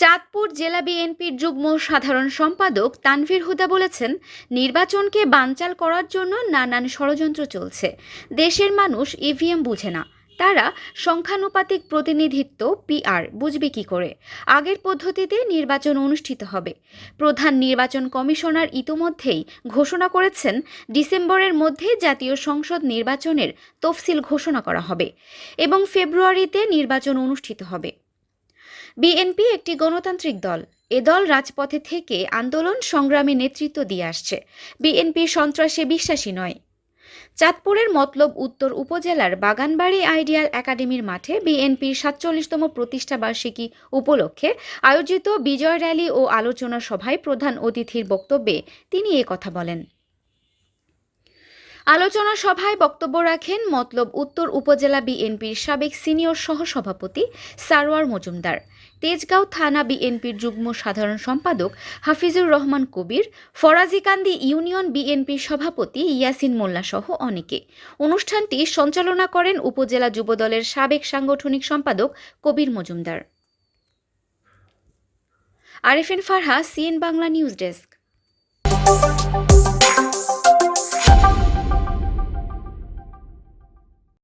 চাঁদপুর জেলা বিএনপির যুগ্ম সাধারণ সম্পাদক তানভীর হুদা বলেছেন, নির্বাচনকে বানচাল করার জন্য নানান ষড়যন্ত্র চলছে। দেশের মানুষ ইভিএম বুঝে না। তারা সংখ্যানুপাতিক প্রতিনিধিত্ব, পিআর, বুঝবে কি করে? আগের পদ্ধতিতে নির্বাচন অনুষ্ঠিত হবে। প্রধান নির্বাচন কমিশনার ইতোমধ্যেই ঘোষণা করেছেন, ডিসেম্বরের মধ্যে জাতীয় সংসদ নির্বাচনের তফসিল ঘোষণা করা হবে এবং ফেব্রুয়ারিতে নির্বাচন অনুষ্ঠিত হবে। বিএনপি একটি গণতান্ত্রিক দল। এ দল রাজপথে থেকে আন্দোলন, সংগ্রামে নেতৃত্ব দিয়ে আসছে। বিএনপি সন্ত্রাসে বিশ্বাসী নয়। চাঁদপুরের মতলব উত্তর উপজেলার বাগানবাড়ি আইডিয়াল একাডেমির মাঠে বিএনপির সাতচল্লিশতম প্রতিষ্ঠা বার্ষিকী উপলক্ষে আয়োজিত বিজয় র্যালি ও আলোচনা সভায় প্রধান অতিথির বক্তব্যে তিনি কথা বলেন। আলোচনা সভায় বক্তব্য রাখেন মতলব উত্তর উপজেলা বিএনপির সাবেক সিনিয়র সহসভাপতি সারোয়ার মজুমদার, তেজগাঁও থানা বিএনপির যুগ্ম সাধারণ সম্পাদক হাফিজুর রহমান কবির ফরাজিকান্দি ইউনিয়ন বিএনপির সভাপতি ইয়াসিন মোল্লা সহ অনেকে। অনুষ্ঠানটি সঞ্চালনা করেন উপজেলা যুবদলের সাবেক সাংগঠনিক সম্পাদক Kabir Majumder. Arefin Farha, CN Bangla news desk.